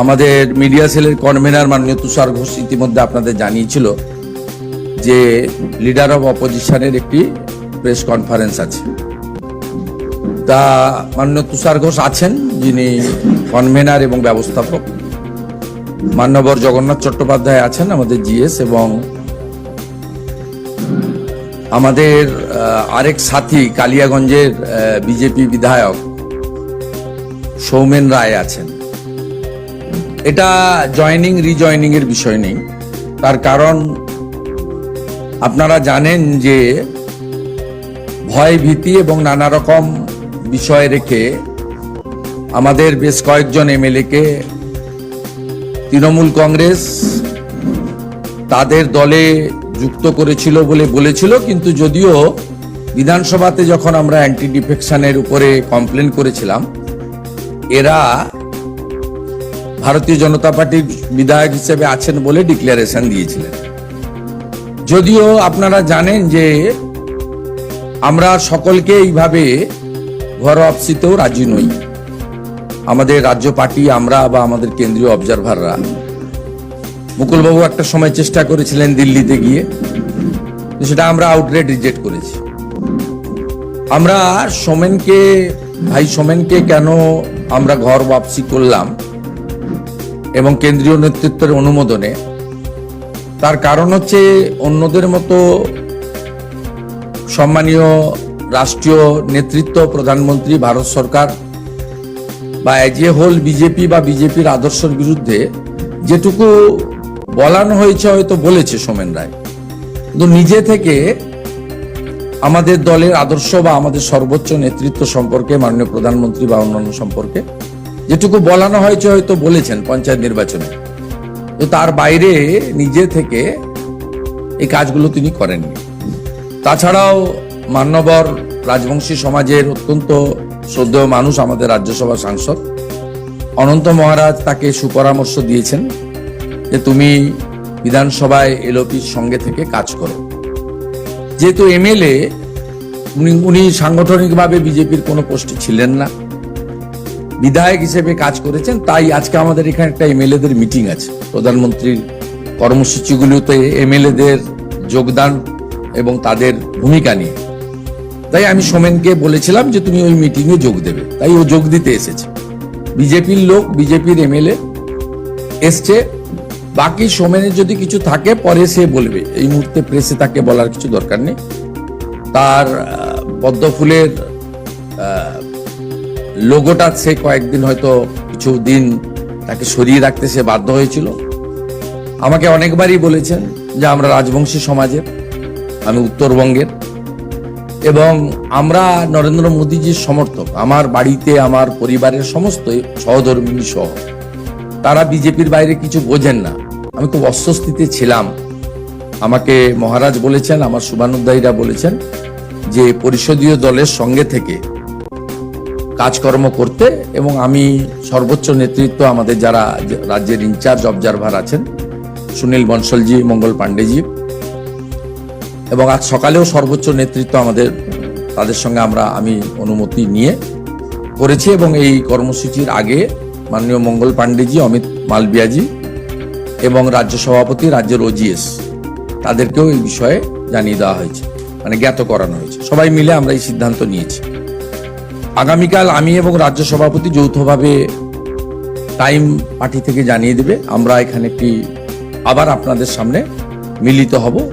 আমাদের মিডিয়া সেলের কনভেনার মাননীয় তুষার ঘোষ ইতিমধ্যে আপনাদের জানিয়েছিল যে লিডার অব অপোজিশনের একটি প্রেস কনফারেন্স আছে। তা মাননীয় তুষার ঘোষ আছেন, যিনি কনভেনার এবং ব্যবস্থাপক। মান্যবর জগন্নাথ চট্টোপাধ্যায় আছেন আমাদের জিএস এবং আমাদের আরেক সাথী কালিয়াগঞ্জের বিজেপি বিধায়ক সৌমেন রায় আছেন। এটা জয়নিং রিজয়নিং এর বিষয় নেই। তার কারণ আপনারা জানেন যে ভয় ভীতি এবং নানা রকম বিষয় রেখে আমাদের বেশ কয়েকজন এমএলএকে তৃণমূল কংগ্রেস তাদের দলে যুক্ত করেছিল বলে বলেছিল, কিন্তু যদিও বিধানসভাতে যখন আমরা অ্যান্টি ডিফেকশনের উপরে কমপ্লেন করেছিলাম, এরা ভারতীয় জনতা পার্টির বিধায়ক হিসেবে আছেন বলে ডিক্লারেশন দিয়েছিলেন। যদিও আপনারা জানেন যে আমরা সকলকে এইভাবে ঘর অপসিতেও রাজি নই। আমাদের রাজ্য পার্টি, আমরা বা আমাদের কেন্দ্রীয় অবজারভাররা মুকুলবাবু একটা সময় চেষ্টা করেছিলেন দিল্লিতে গিয়ে সেটা আমরা আউটলেট রিজেক্ট করেছি। আমরা সোমেনকে, ভাই সোমেনকে কেন আমরা ঘর বাপসি করলাম? এবং কেন্দ্রীয় নেতৃত্বের অনুমোদনে। তার কারণ হচ্ছে অন্যদের মতো সম্মানীয় রাষ্ট্রীয় নেতৃত্ব, প্রধানমন্ত্রী, ভারত সরকার বা এজ এ হোল বিজেপি বা বিজেপির আদর্শের বিরুদ্ধে যেটুকু বলানো হয়েছে, হয়তো বলেছে সোমেন রায়। কিন্তু নিজে থেকে আমাদের দলের আদর্শ বা আমাদের সর্বোচ্চ নেতৃত্ব সম্পর্কে, মাননীয় প্রধানমন্ত্রী বা অন্যান্য সম্পর্কে যেটুকু বলানো হয়েছে হয়তো বলেছেন পঞ্চায়েত নির্বাচনে। তো তার বাইরে নিজে থেকে এই কাজগুলো তিনি করেননি। তাছাড়াও মান্যবর রাজবংশী সমাজের অত্যন্ত শ্রদ্ধেয় মানুষ আমাদের রাজ্যসভা সাংসদ। অনন্ত মহারাজ তাকে সুপরামর্শ দিয়েছেন যে তুমি বিধানসভায় এলওপির সঙ্গে থেকে কাজ করো। যেহেতু এমএলএ উনি সাংগঠনিকভাবে বিজেপির কোনো পোস্টে ছিলেন না। বিধায়ক হিসেবে কাজ করেছেন তাই আজকে আমাদের এখানে একটা এমএলএদের মিটিং আছে। প্রধানমন্ত্রীর কর্মসূচিগুলোতে এমএলএদের যোগদান এবং তাদের ভূমিকা নিয়ে। তাই আমি সোমেনকে বলেছিলাম যে তুমি ওই মিটিংয়ে যোগ দেবে। তাই ও যোগ দিতে এসেছে। বিজেপির লোক বিজেপির এমএলএ এসছে। বাকি সোমেনের যদি কিছু থাকে পরে সে বলবে। এই মুহূর্তে প্রেসে তাকে বলার কিছু দরকার নেই। তার আহ, পদ্ম ফুলের লোগোটা সে কয়েকদিন হয়তো কিছু দিন তাকে সরিয়ে রাখতে সে বাধ্য হয়েছিল। আমাকে অনেকবারই বলেছেন যে আমরা রাজবংশী সমাজের, আমি উত্তরবঙ্গের। এবং আমরা নরেন্দ্র মোদীজির সমর্থক, আমার বাড়িতে, আমার পরিবারের সমস্ত সহধর্মিনী সহ। তারা বিজেপির বাইরে কিছু বোঝেন না। আমি খুব অস্বস্তিতে ছিলাম। আমাকে মহারাজ বলেছেন, আমার শুভানুদ্দায়ীরা বলেছেন যে পরিষদীয় দলের সঙ্গে থেকে কাজকর্ম করতে এবং আমি সর্বোচ্চ নেতৃত্ব আমাদের যারা রাজ্যের ইনচার্জ অবজারভার আছেন, সুনীল বনসলজি, মঙ্গল পাণ্ডেজি। এবং আজ সকালেও সর্বোচ্চ নেতৃত্ব আমাদের, তাদের সঙ্গে আমরা, আমি অনুমতি নিয়ে করেছি এবং এই কর্মসূচির আগে মাননীয় মঙ্গল পাণ্ডেজি, অমিত মালবিয়াজি এবং রাজ্য সভাপতি, রাজ্যের ওজিএস তাদেরকেও এই বিষয়ে জানিয়ে দেওয়া হয়েছে মানে জ্ঞাত করানো হয়েছে। সবাই মিলে আমরা এই সিদ্ধান্ত নিয়েছি। আগামীকাল আমি এবং রাজ্য সভাপতি যৌথভাবে টাইম পার্টি থেকে জানিয়ে দেবে। আমরা এখানে একটি আবার আপনাদের সামনে মিলিত হব।